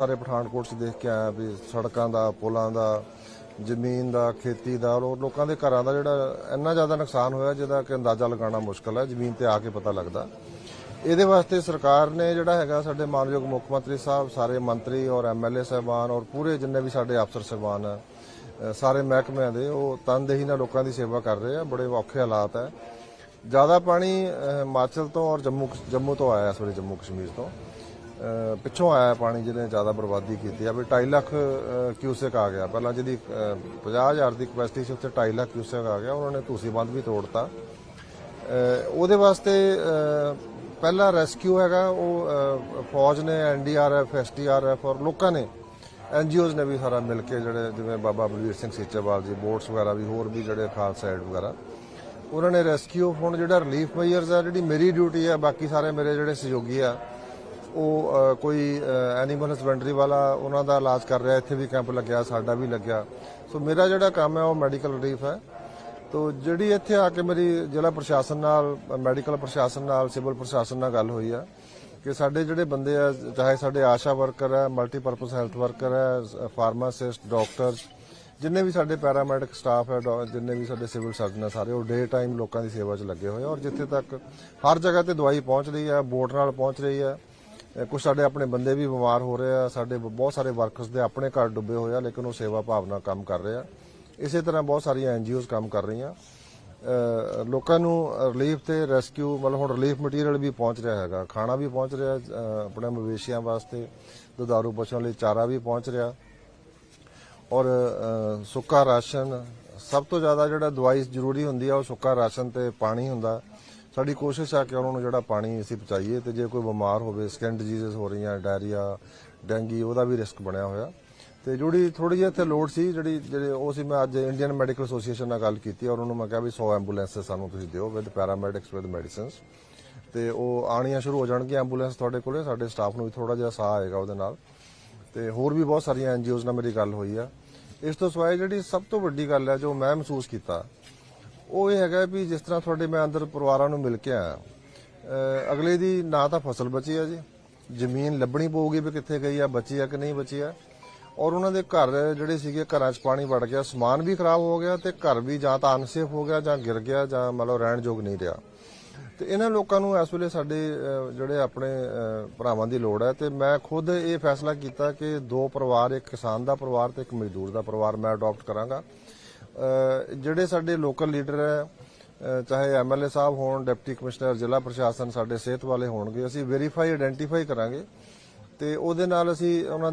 ਸਾਰੇ ਪਠਾਨਕੋਟ 'ਚ ਦੇਖ ਕੇ ਆਇਆ ਵੀ ਸੜਕਾਂ ਦਾ, ਪੁਲਾਂ ਦਾ, ਜ਼ਮੀਨ ਦਾ, ਖੇਤੀ ਦਾ ਔਰ ਲੋਕਾਂ ਦੇ ਘਰਾਂ ਦਾ ਜਿਹੜਾ ਇੰਨਾ ਜ਼ਿਆਦਾ ਨੁਕਸਾਨ ਹੋਇਆ ਜਿਹਦਾ ਕਿ ਅੰਦਾਜ਼ਾ ਲਗਾਉਣਾ ਮੁਸ਼ਕਲ ਹੈ, ਜ਼ਮੀਨ ਤੇ ਆ ਕੇ ਪਤਾ ਲੱਗਦਾ। ਇਹਦੇ ਵਾਸਤੇ ਸਰਕਾਰ ਨੇ ਜਿਹੜਾ ਹੈਗਾ ਸਾਡੇ ਮਾਨਯੋਗ ਮੁੱਖ ਮੰਤਰੀ ਸਾਹਿਬ, ਸਾਰੇ ਮੰਤਰੀ ਔਰ ਐਮਐਲਏ ਸਾਹਿਬਾਨ ਔਰ ਪੂਰੇ ਜਿੰਨੇ ਵੀ ਸਾਡੇ ਅਫਸਰ ਸਾਹਿਬਾਨ ਆ ਸਾਰੇ ਮਹਿਕਮਿਆਂ ਦੇ, ਉਹ ਤਨਦੇਹੀ ਨਾਲ ਲੋਕਾਂ ਦੀ ਸੇਵਾ ਕਰ ਰਹੇ ਆ, ਬੜੇ ਔਖੇ ਹਾਲਾਤ ਹੈ। ਜ਼ਿਆਦਾ ਪਾਣੀ ਹਿਮਾਚਲ ਤੋਂ ਔਰ ਜੰਮੂ ਜੰਮੂ ਤੋਂ ਆਇਆ ਇਸ ਵੇਲੇ ਜੰਮੂ ਕਸ਼ਮੀਰ ਤੋਂ। ਪਿੱਛੋਂ ਆਇਆ ਪਾਣੀ ਜਿਹਨੇ ਜ਼ਿਆਦਾ ਬਰਬਾਦੀ ਕੀਤੀ ਆ ਵੀ 2.5 ਲੱਖ ਅ, ਆ ਗਿਆ। ਪਹਿਲਾਂ ਜਿਹਦੀ ਅ, 50000 ਦੀ ਕਪੈਸਿਟੀ ਸੀ ਉੱਥੇ 2.5 ਲੱਖ ਕਿਊਸੈਕ ਆ ਗਿਆ। ਉਹਨਾਂ ਨੇ ਧੂਸੀ ਬੰਦ ਵੀ ਤੋੜਤਾ। ਅ, ਉਹਦੇ ਵਾਸਤੇ ਪਹਿਲਾ ਰੈਸਕਿਊ ਹੈਗਾ ਉਹ ਫੌਜ ਨੇ ਐਨਡੀਆਰਐਫ ਐਸਡੀਆਰਐਫ ਔਰ ਲੋਕਾਂ ਨੇ ਐਨਜੀਓਜ਼ ਨੇ ਵੀ ਸਾਰਾ ਮਿਲ ਕੇ ਜਿਹੜੇ ਜਿਵੇਂ ਬਾਬਾ ਬਲਵੀਰ ਸਿੰਘ ਸੀਚੇਵਾਲ ਜੀ ਬੋਟਸ ਵਗੈਰਾ ਵੀ ਹੋਰ ਵੀ ਜਿਹੜੇ ਖਾਲਸਾ ਏਡ ਵਗੈਰਾ ਉਹਨਾਂ ਨੇ ਰੈਸਕਿਊ ਹੁਣ ਜਿਹੜਾ ਰਿਲੀਫ ਮੇਜਰਸ ਆ ਜਿਹੜੀ ਮੇਰੀ ਡਿਊਟੀ ਆ ਬਾਕੀ ਸਾਰੇ ਮੇਰੇ ਜਿਹੜੇ ਸਹਿਯੋਗੀ ਆ ਉਹ ਕੋਈ ਐਨੀਮਲ ਹਸਬੈਂਡਰੀ ਵਾਲਾ ਉਹਨਾਂ ਦਾ ਇਲਾਜ ਕਰ ਰਿਹਾ, ਇੱਥੇ ਵੀ ਕੈਂਪ ਲੱਗਿਆ, ਸਾਡਾ ਵੀ ਲੱਗਿਆ। ਸੋ ਮੇਰਾ ਜਿਹੜਾ ਕੰਮ ਹੈ, ਉਹ ਮੈਡੀਕਲ ਰਿਲੀਫ ਹੈ। ਤੋ, ਜਿਹੜੀ ਇੱਥੇ ਆ ਕੇ ਮੇਰੀ ਜ਼ਿਲ੍ਹਾ ਪ੍ਰਸ਼ਾਸਨ ਨਾਲ ਮੈਡੀਕਲ ਪ੍ਰਸ਼ਾਸਨ ਨਾਲ ਸਿਵਲ ਪ੍ਰਸ਼ਾਸਨ ਨਾਲ ਗੱਲ ਹੋਈ ਆ, ਕਿ ਸਾਡੇ ਜਿਹੜੇ ਬੰਦੇ ਆ, ਚਾਹੇ ਸਾਡੇ ਆਸ਼ਾ ਵਰਕਰ ਹੈ ਮਲਟੀਪਰਪਸ ਹੈਲਥ ਵਰਕਰ ਹੈ ਫਾਰਮਾਸਿਸਟ ਡਾਕਟਰਸ ਜਿੰਨੇ ਵੀ ਸਾਡੇ ਪੈਰਾਮੈਡਿਕ ਸਟਾਫ ਹੈ, ਡਾ- ਜਿੰਨੇ ਵੀ ਸਾਡੇ ਸਿਵਲ ਸਰਜਨ ਆ ਸਾਰੇ ਉਹ ਡੇ ਟਾਈਮ ਲੋਕਾਂ ਦੀ ਸੇਵਾ 'ਚ ਲੱਗੇ ਹੋਏ ਔਰ ਜਿੱਥੇ ਤੱਕ ਹਰ ਜਗ੍ਹਾ ਤੇ ਦਵਾਈ ਪਹੁੰਚ ਰਹੀ ਹੈ, ਬੋਟ ਨਾਲ ਪਹੁੰਚ ਰਹੀ ਹੈ ਕੁਝ ਸਾਡੇ ਆਪਣੇ ਬੰਦੇ ਵੀ ਬਿਮਾਰ ਹੋ ਰਹੇ ਆ, ਸਾਡੇ ਬਹੁਤ ਸਾਰੇ ਵਰਕਰਸ ਦੇ ਆਪਣੇ ਘਰ ਡੁੱਬੇ ਹੋਏ ਆ, ਲੇਕਿਨ ਉਹ ਸੇਵਾ ਭਾਵਨਾ ਕੰਮ ਕਰ ਰਹੇ ਆ। ਇਸੇ ਤਰ੍ਹਾਂ ਬਹੁਤ ਸਾਰੀਆਂ ਐਨਜੀਓਜ਼ ਕੰਮ ਕਰ ਰਹੀਆਂ। ਲੋਕਾਂ ਨੂੰ ਰਿਲੀਫ ਤੇ ਰੈਸਕਿਊ ਮਤਲਬ ਹੁਣ ਰਿਲੀਫ ਮਟੀਰੀਅਲ ਵੀ ਪਹੁੰਚ ਰਿਹਾ ਹੈਗਾ। ਖਾਣਾ ਵੀ ਪਹੁੰਚ ਰਿਹਾ ਆਪਣੇ ਮਵੇਸ਼ੀਆਂ ਵਾਸਤੇ, ਦੁਧਾਰੂ ਪਸ਼ੂਆਂ ਲਈ ਚਾਰਾ ਵੀ ਪਹੁੰਚ ਰਿਹਾ। ਔਰ ਸੁੱਕਾ ਰਾਸ਼ਨ, ਸਭ ਤੋਂ ਜ਼ਿਆਦਾ ਜਿਹੜਾ ਦਵਾਈ ਜ਼ਰੂਰੀ ਹੁੰਦੀ ਆ, ਉਹ ਸੁੱਕਾ ਰਾਸ਼ਨ ਤੇ ਪਾਣੀ ਹੁੰਦਾ। ਸਾਡੀ ਕੋਸ਼ਿਸ਼ ਆ ਕਿ ਉਹਨਾਂ ਨੂੰ ਜਿਹੜਾ ਪਾਣੀ ਅਸੀਂ ਪਹੁੰਚਾਈਏ ਤੇ ਜੇ ਕੋਈ ਬਿਮਾਰ ਹੋਵੇ ਸਕਿਨ ਡਿਜ਼ੀਜ਼ਸ ਹੋ ਰਹੀਆਂ ਡਾਇਰੀਆ ਡੈਂਗੀ ਉਹਦਾ ਵੀ ਰਿਸਕ ਬਣਿਆ ਹੋਇਆ। ਤੇ ਜਿਹੜੀ ਥੋੜੀ ਜਿਹੀ ਇੱਥੇ ਲੋਡ ਸੀ, ਜਿਹੜੀ, ਜਿਹੜੇ ਉਹ ਸੀ, ਮੈਂ ਅੱਜ ਇੰਡੀਅਨ ਮੈਡੀਕਲ ਐਸੋਸੀਏਸ਼ਨ ਨਾਲ ਗੱਲ ਕੀਤੀ ਔਰ ਉਹਨੂੰ ਮੈਂ ਕਿਹਾ ਵੀ 100 ਐਂਬੂਲੈਂਸਸ ਸਾਨੂੰ ਤੁਸੀਂ ਦਿਓ ਵਿਦ ਪੈਰਾਮੈਡਿਕਸ ਵਿਦ ਮੈਡੀਸਿਨਸ ਤੇ ਉਹ ਆਣੀਆਂ ਸ਼ੁਰੂ ਹੋ ਜਾਣਗੀਆਂ ਐਂਬੂਲੈਂਸ ਤੁਹਾਡੇ ਕੋਲੇ, ਸਾਡੇ ਸਟਾਫ ਨੂੰ ਵੀ ਥੋੜਾ ਜਿਹਾ ਸਾਹ ਆਏਗਾ ਉਹਦੇ ਨਾਲ। ਤੇ ਹੋਰ ਵੀ ਬਹੁਤ ਸਾਰੀਆਂ ਐਨਜੀਓਜ਼ ਨਾਲ ਮੇਰੀ ਗੱਲ ਹੋਈ ਆ। ਇਸ ਤੋਂ ਸਿਵਾਏ ਜਿਹੜੀ ਸਭ ਤੋਂ ਵੱਡੀ ਗੱਲ ਹੈ ਜੋ ਮੈਂ ਮਹਿਸੂਸ ਕੀਤਾ ਉਹ ਇਹ ਹੈਗਾ ਵੀ ਜਿਸ ਤਰ੍ਹਾਂ ਤੁਹਾਡੇ ਮੈਂ ਅੰਦਰ ਪਰਿਵਾਰਾਂ ਨੂੰ ਮਿਲ ਕੇ ਆਇਆ। ਅਗਲੇ ਦੀ ਨਾ ਤਾਂ ਫਸਲ ਬਚੀ ਆ ਜੀ। ਜ਼ਮੀਨ ਲੱਭਣੀ ਪਊਗੀ ਵੀ ਕਿੱਥੇ ਗਈ ਆ, ਬਚੀ ਆ ਕਿ ਨਹੀਂ ਬਚੀ ਆ। ਔਰ ਉਹਨਾਂ ਦੇ ਘਰ ਜਿਹੜੇ ਸੀਗੇ, ਘਰਾਂ 'ਚ ਪਾਣੀ ਵੜ ਗਿਆ, ਸਮਾਨ ਵੀ ਖਰਾਬ ਹੋ ਗਿਆ ਤੇ ਘਰ ਵੀ ਜਾਂ ਤਾਂ ਅਨਸੇਫ ਹੋ ਗਿਆ ਜਾਂ ਗਿਰ ਗਿਆ ਜਾਂ ਮਤਲਬ ਰਹਿਣ ਯੋਗ ਨਹੀਂ ਰਿਹਾ। ਤੇ ਇਹਨਾਂ ਲੋਕਾਂ ਨੂੰ ਇਸ ਵੇਲੇ ਸਾਡੇ ਜਿਹੜੇ ਆਪਣੇ ਭਰਾਵਾਂ ਦੀ ਲੋੜ ਹੈ ਤੇ ਮੈਂ ਖੁਦ ਇਹ ਫੈਸਲਾ ਕੀਤਾ ਕਿ ਦੋ ਪਰਿਵਾਰ, ਇੱਕ ਕਿਸਾਨ ਦਾ ਪਰਿਵਾਰ ਤੇ ਇੱਕ ਮਜ਼ਦੂਰ ਦਾ ਪਰਿਵਾਰ ਮੈਂ ਅਡਾਪਟ ਕਰਾਂਗਾ। ਜਿਹੜੇ ਸਾਡੇ ਲੋਕਲ ਲੀਡਰ ਹੈ ਅਹ, ਚਾਹੇ ਐਮਐਲਏ ਸਾਹਿਬ ਹੋਣ ਡਿਪਟੀ ਕਮਿਸ਼ਨਰ ਜ਼ਿਲ੍ਹਾ ਪ੍ਰਸ਼ਾਸਨ ਸਾਡੇ ਸਿਹਤ ਵਾਲੇ ਹੋਣਗੇ ਅਸੀਂ ਵੈਰੀਫਾਈ ਆਇਡੈਂਟੀਫਾਈ ਕਰਾਂਗੇ ਤੇ ਉਹਦੇ ਨਾਲ ਅਸੀਂ ਉਹਨਾਂ ਦੇ